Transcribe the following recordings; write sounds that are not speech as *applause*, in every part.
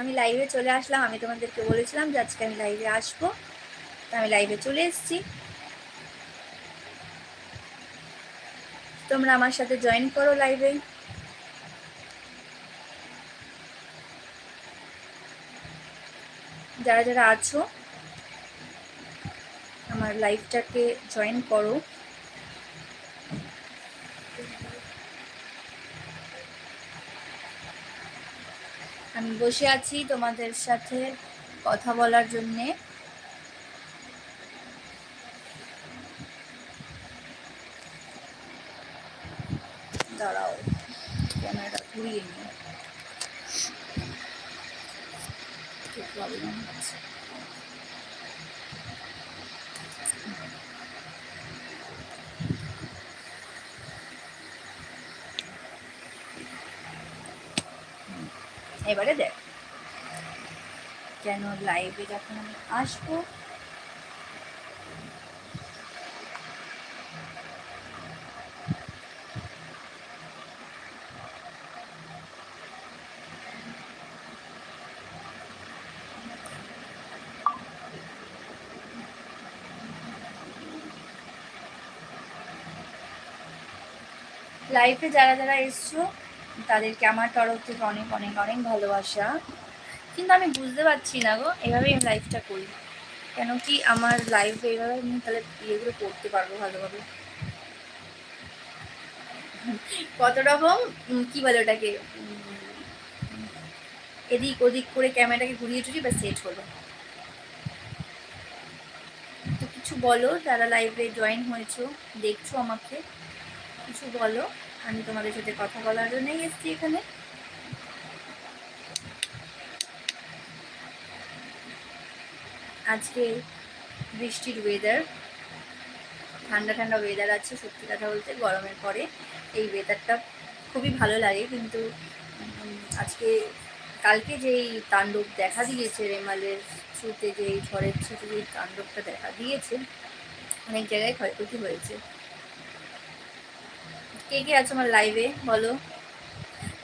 আমি লাইভে চলে আসলাম। আমি তোমাদেরকে বলেছিলাম যে আজকে আমি লাইভে আসব। আমি লাইভে চলে এসেছি। তোমরা আমার সাথে জয়েন করো লাইভে যারা যারা আছো, আমার লাইভটাকে জয়েন করো। আমি বসে আছি তোমাদের সাথে কথা বলার জন্যে। দাঁড়াও ক্যামেরাটা ঘুরিয়ে নিই। প্রবলেম হচ্ছে। এবারে দেখ। কেন লাইভে যখন আমি আসব? লাইফে যারা যারা এসছো তাদেরকে আমার তরফ থেকে অনেক অনেক অনেক ভালোবাসা। কিন্তু আমি বুঝতে পারছি না গো, এভাবেই আমি লাইফটা করি। কেন কি আমার লাইফে এইভাবে আমি তাহলে ইয়েগুলো করতে পারব ভালোভাবে? কত রকম কী বলে ওটাকে এদিক ওদিক করে ক্যামেরাটাকে ঘুরিয়ে টুরিয়ে বা সেট হলো। তো কিছু বলো, যারা লাইভে জয়েন হয়েছো, দেখছ আমাকে, কিছু বলো। আমি তোমাদের সাথে কথা বলার জন্যই এসেছি এখানে। আজকে বৃষ্টির ওয়েদার ঠান্ডা ঠান্ডা ওয়েদার আছে, সত্যি কথা বলতে গরমের পরে এই ওয়েদারটা খুবই ভালো লাগে, কিন্তু আজকে, কালকে যেই তাণ্ডব দেখা দিয়েছে, রেমালের থ্রুতে যেই ঝড়ের থ্রুতে যেই তাণ্ডবটা দেখা দিয়েছে, অনেক জায়গায় ক্ষয়ক্ষতি হয়েছে। কে কে আছো আমার লাইভে বলো।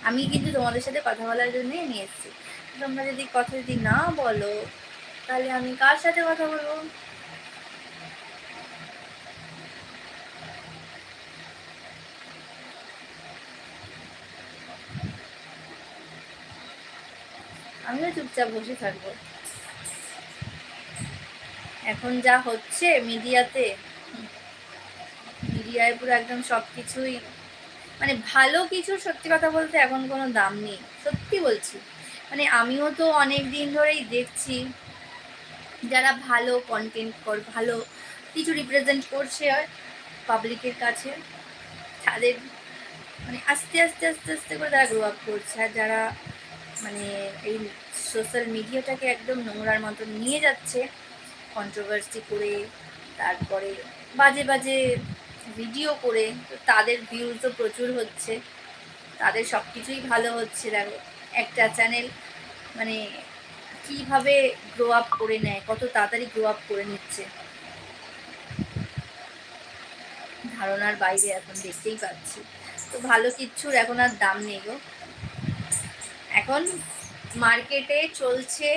আমি কিন্তু তোমাদের সাথে কথা বলার জন্যই নিয়ে এসেছি। তোমরা যদি কথা যদি না বলো, তাহলে আমি কার সাথে কথা বলব? আমিও চুপচাপ বসে থাকব। এখন যা হচ্ছে মিডিয়াতে মিডিয়ায় পুরো একদম সব কিছুই মানে ভালো কিছু সত্যি কথা বলতে এখন কোনো দাম নেই, সত্যি বলছি। মানে আমিও তো অনেক দিন ধরেই দেখছি, যারা ভালো কন্টেন্ট কর, ভালো কিছু রিপ্রেজেন্ট করছে পাবলিকের কাছে, তাদের মানে আস্তে আস্তে আস্তে আস্তে করে তারা গ্রো আপ করছে। আর যারা মানে এই সোশ্যাল মিডিয়াটাকে একদম নোংরার মতো নিয়ে যাচ্ছে কন্ট্রোভার্সি করে, তারপরে বাজে বাজে ভিডিও করে তো তাদের ভিউজও প্রচুর হচ্ছে, তাদের সব কিছুই ভালো হচ্ছে। দেখো, একটা চ্যানেল মানে কীভাবে গ্রো আপ করে নেয়, কত তাড়াতাড়ি গ্রো আপ করে নিচ্ছে। ধারণার বাইরে এখন দেখতেই পাচ্ছি। তো ভালো কিচ্ছুর এখন আর দাম নেই গো। এখন মার্কেটে চলছে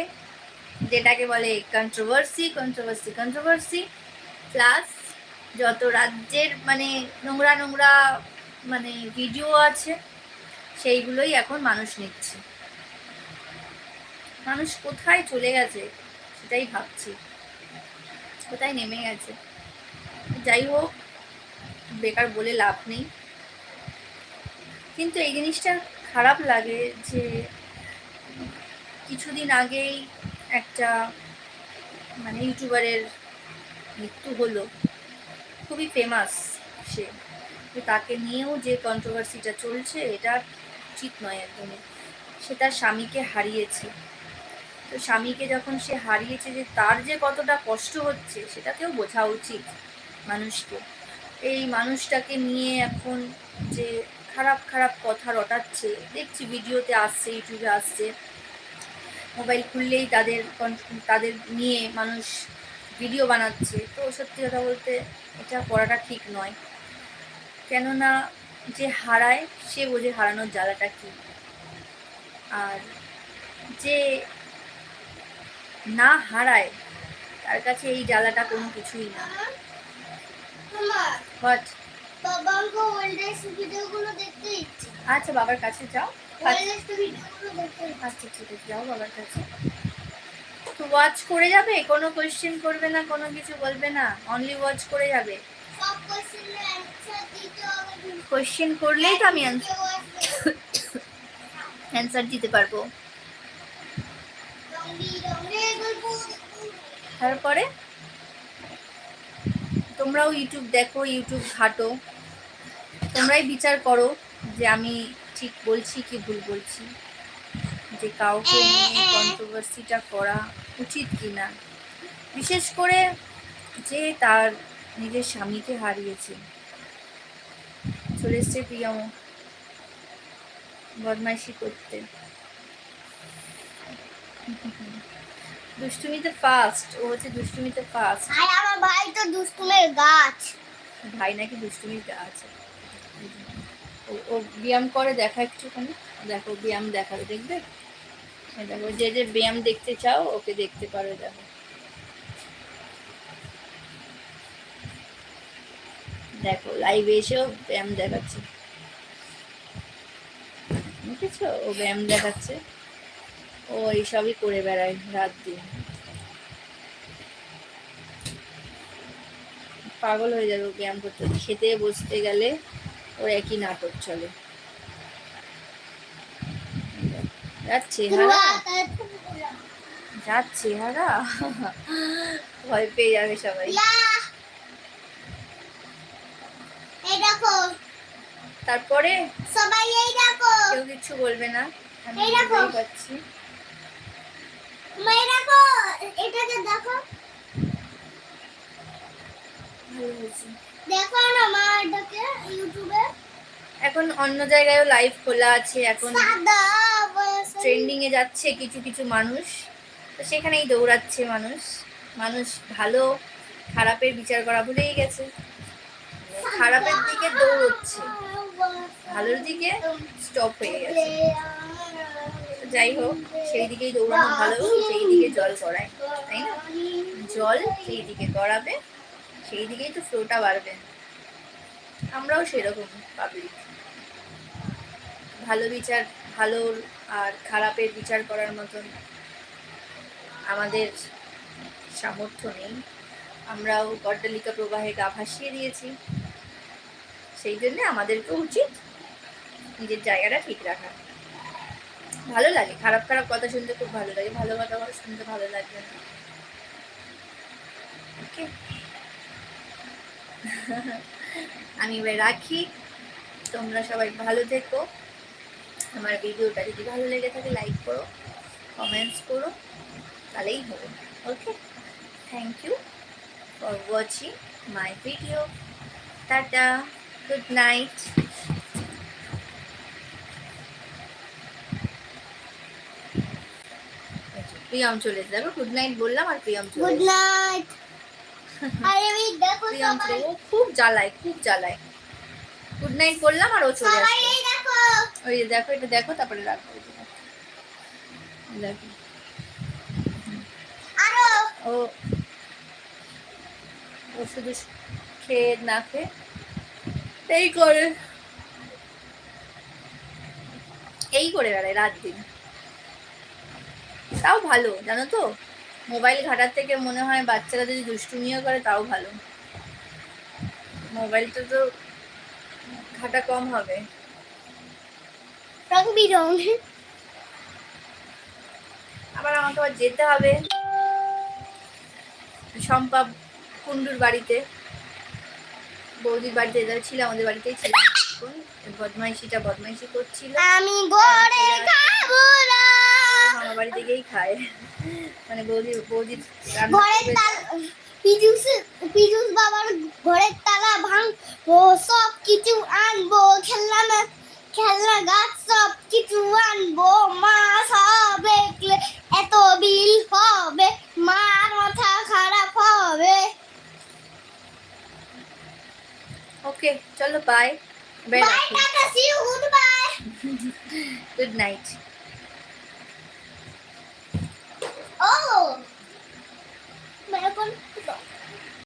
যেটাকে বলে কন্ট্রোভার্সি কন্ট্রোভার্সি কন্ট্রোভার্সি প্লাস যত রাজ্যের মানে নোংরা নোংরা মানে ভিডিও আছে, সেইগুলোই এখন মানুষ নিচ্ছে। মানুষ কোথায় চলে গেছে সেটাই ভাবছি। কোথায় নেমে গেছে? যাই হোক, বেকার বলে লাভ নেই। কিন্তু এই জিনিসটা খারাপ লাগে যে কিছুদিন আগেই একটা মানে ইউটিউবারের মৃত্যু হলো। খুবই ফেমাস সে। তাকে নিয়েও যে কন্ট্রোভার্সিটা চলছে, এটা উচিত নয় একদমই। সে তার স্বামীকে হারিয়েছে। তো স্বামীকে যখন সে হারিয়েছে যে তার যে কতটা কষ্ট হচ্ছে সেটাকেও বোঝা উচিত মানুষকে। এই মানুষটাকে নিয়ে এখন যে খারাপ খারাপ কথা রটাচ্ছে, দেখছি ভিডিওতে আসছে, ইউটিউবে আসছে। মোবাইল খুললেই তাদের তাদের নিয়ে মানুষ ভিডিও বানাচ্ছে। তো সত্যি কথা বলতে এটা করাটা ঠিক নয়। কেননা যে হারায় সে বোঝে হারানোর জ্বালাটা কী। আর যে না হারায় তার কাছে এই জ্বালাটা কোনো কিছুই না। আচ্ছা বাবার কাছে যাও। আচ্ছা ঠিক আছে যাও বাবার কাছে। ওয়াচ করে যাবে? কোনো কোয়েশ্চেন করবে না, কোনো কিছু বলবে না? অনলি ওয়াচ করে যাবে? কোয়েশ্চেন করলেই তো আমি অ্যান্সার দিতে পারব। তারপরে? তোমরাও ইউটিউব দেখো ইউটিউব ঘাটো। তোমরাই বিচার করো যে আমি ঠিক বলছি কি ভুল বলছি। যে কাউকে নিয়ে কন্ট্রোভার্সিটা করা উচিত কি না বিশেষ করে যে তার নিজের স্বামীকে হারিয়েছে। চলে এসছে প্রিয়ম বদমাইশি করতে। দুষ্টুমিতে ফার্স্ট ও হচ্ছে দুষ্টুমিতে ফার্স্ট আর আমার ভাই তো দুষ্টুমের গাছ। ভাই নাকি দুষ্টুমিতে আছে ও ও ব্যায়াম করে দেখা একটুখানি। দেখো ব্যায়াম দেখাবে দেখবে? দেখো যে যে ব্যায়াম দেখতে চাও, ওকে দেখতে পারো দেখো দেখো লাইভে এসেও ব্যায়াম দেখাচ্ছে। বুঝেছ ও ব্যায়াম দেখাচ্ছে। ও এইসবই করে বেড়ায় রাত দিন। পাগল হয়ে যাবে ব্যায়াম করতে। খেতে বসতে গেলে ওর একই নাটক চলে। ভয় পেয়ে যাবে সবাই। তারপরে? সবাই এই দেখো। কেউ কিছু বলবে না। আমি এই দেখো। বুঝতেই পারছি। দেখো। এটাকে দেখো। দেখো না মা এটাকে ইউটিউবে। এখন অন্য জায়গায়ও লাইভ খোলা আছে এখন ট্রেন্ডিং এ যাচ্ছে কিছু কিছু মানুষ। তো সেখানেই দৌড়াচ্ছে মানুষ। মানুষ ভালো খারাপের বিচার করা ভুলেই গেছে। খারাপের দিকে দৌড়চ্ছে। ভালোর দিকে স্টপ হয়ে গেছে। যাই হোক সেই দিকেই দৌড়ানো ভালো সেই দিকে জল গড়ায় তাই না? জল সেই দিকে গড়াবে সেই দিকেই তো ফ্লোটা বাড়বে। আমরাও সেরকম পাবলিক ভালো বিচার, ভালো আর খারাপের বিচার করার মতন আমাদের সামর্থ্য নেই। আমরাও গড্ডালিকা প্রবাহে গা ভাসিয়ে দিয়েছি। সেই জন্য আমাদেরকে উচিত নিজের জায়গাটা ঠিক রাখা। ভালো লাগে, খারাপ খারাপ কথা শুনতে খুব ভালো লাগে, ভালো কথা শুনতে ভালো লাগবে না। ওকে *laughs* আমি এবার রাখি। তোমরা সবাই ভালো থেকো। আমার ভিডিওটা যদি ভালো লেগে থাকে লাইক করো কমেন্টস করো তাহলেই হবে। Okay thank you for watching my video tata good night Priyam চলে যাবে গুড নাইট বললাম আর প্রিয়ম চলে গুড নাইট ও খুব জ্বালায় খুব জ্বালায়। গুড নাইট বললাম আর ও চলে ওই দেখো এটা দেখো তারপরে। দেখো। ও ও শুধু খেয়ে না খেয়ে এই করে। এই করে বেড়ায় রাত দিন। তাও ভালো জানো তো? মোবাইল ঘাটার থেকে মনে হয় বাচ্চারা যদি দুষ্টুমিও করে তাও ভালো। মোবাইলটা তো ঘাটা কম হবে। রং বিরং। আবার আমাকে আবার যেতে হবে। শম্পা কুন্ডুর বাড়িতে। বৌদির বাড়িতে এদের ছিল আমাদের বাড়িতেই ছিল। বদমাইশিটা বদমাইশি করছিল। আমি ঘরে খাব বাড়ি থেকেই খায়। মানে বৌদি তালা পিজুস পিজুস বাবার ঘরের তালা ভাঙ ও সব কিছু আনব খেলনা খেলনা গাছ সব কিছু আনব মা সব এত বিল হবে মার মাথা খারাপ হবে। ওকে চলো bye bye bye tata see you goodbye good night Oh. Meron